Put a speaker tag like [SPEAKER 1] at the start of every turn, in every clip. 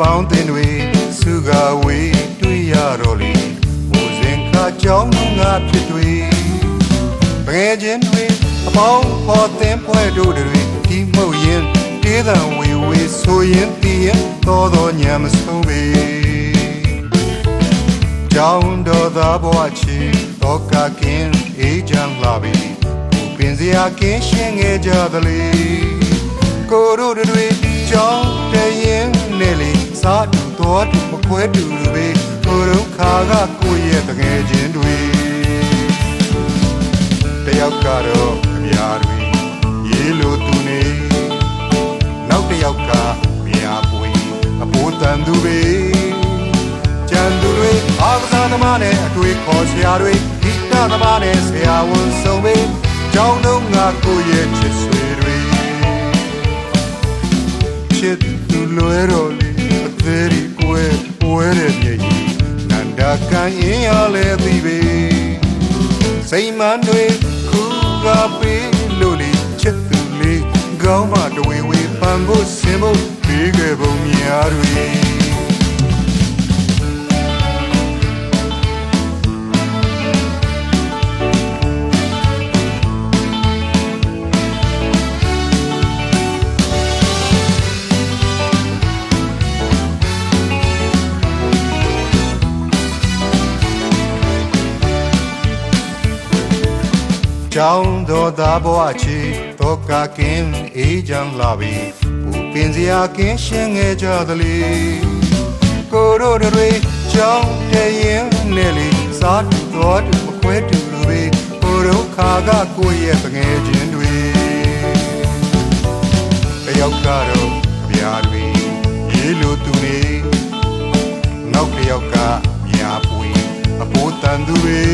[SPEAKER 1] ပေါင်းတင်တွေစုကဝေးတွေ့ရတော့လေဘိုးစဉ်ခါကြောင်းငါဖြစ်တွေငယ်ချင်းတွေအပေါင်းဖော်တင်ပွဲတို့တွေဒီမှုတ်ရင်တေးသံဝေဝေဆိုရင်တည်ရင်တော်တော်ညံမဆုံးပေကြောင်းတော်သာဘဝချီတော့ကကင်းအေးချမ်းလာပြီကိုပင်စရာကင်းရှင်းခဲ့ကြသလေကိုတို့တွေကြောင်းတရင်နဲ့လေ စားတူတော်တူမခွဲတူလူပဲကိုတို့ခါကကိုရဲ့တငယ်ချင်းတွေတယောက်ကတော့အများတွေရေလိုသူနေနောက်တစ်ယောက်ကမြာပွေအပိုးတန်သူပဲကြံသူတွေအားကစားသမားနဲ့အတွေ့ခေါ်ဆရာတွေဂီတသမားနဲ့ဆရာဝန်ဆုံးပဲကြောင်းတော့ငါကိုရဲ့ချစ်ဆွေတွေချစ်သူလွဲတော်လေအသေးဒီကွယ်ပွဲ တဲ့မြေကြီးနန္ဒကန်ရင်ရလဲသိပေစိတ်မန်းတွေခုကပေးလို့လေချစ်သူလေးကောင်းမှတဝေဝေပန်ဖို့ဆင်ဖို့ပြီးခဲ့ပုံများတွေ ကြောင်းတော်သာဘဝချီတော့ကကင်းအေးချမ်းလာပြီပူပင်စရာကင်းရှင်းခဲ့ကြသလေကိုတို့တွေကြောင်းတရင်နဲ့လေစားတူတော်တူမခွဲတူလူပဲကိုတို့ခါကကိုရဲ့တငယ်ချင်းတွေတယောက်ကတော့ဗျာတွေရေလိုသူနေနောက်တစ်ယောက်ကမြာပွေအပိုးတန်သူတွေကြံသူတွေအားကစား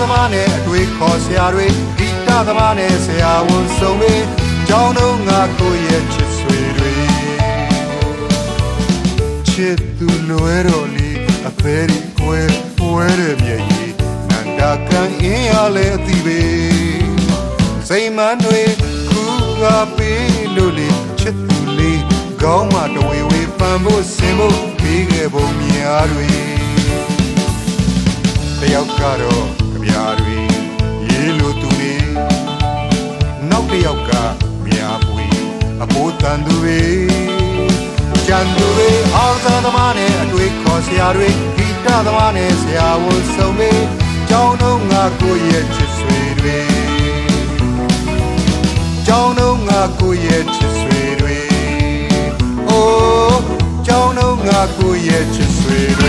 [SPEAKER 1] သမားနဲ့အတွေ့ခေါ်ဆရာတွေဂီတသမားနဲ့ဆရာဝန်ဆုံးတွေကြောင်းတော့ငါကိုရဲ့ချစ်ဆွေတွေချစ်သူလွဲတော်လီအသေးဒီကွယ်ပွဲတဲ့မြေကြီးနန္ဒကန်အင်းရလဲအသိပဲစိတ်မန်းတွေခုကပေးလို့လေချစ်သူလေးကောင်းမှတဝေဝေပန်ဖို့ဆင်ဖို့ပြီးခဲ့ပုံများတွေတယောက်ကတော့ ကြပြားတွေရေလိုသူတွေနောက်တစ်ယောက်ကမြာပွေအဖိုးတန်သူတွေကြံသူတွေအားကစားသမားနဲ့အတွေ့ခေါ်ဆရာတွေဂီတသမားနဲ့ဆရာဝန်ဆုံးတွေကြောင်းတော့ငါကိုရဲ့ချစ်ဆွေတွေကြောင်းတော့ငါကိုရဲ့ချစ်ဆွေတွေအိုးကြောင်းတော့ငါကိုရဲ့ချစ်ဆွေ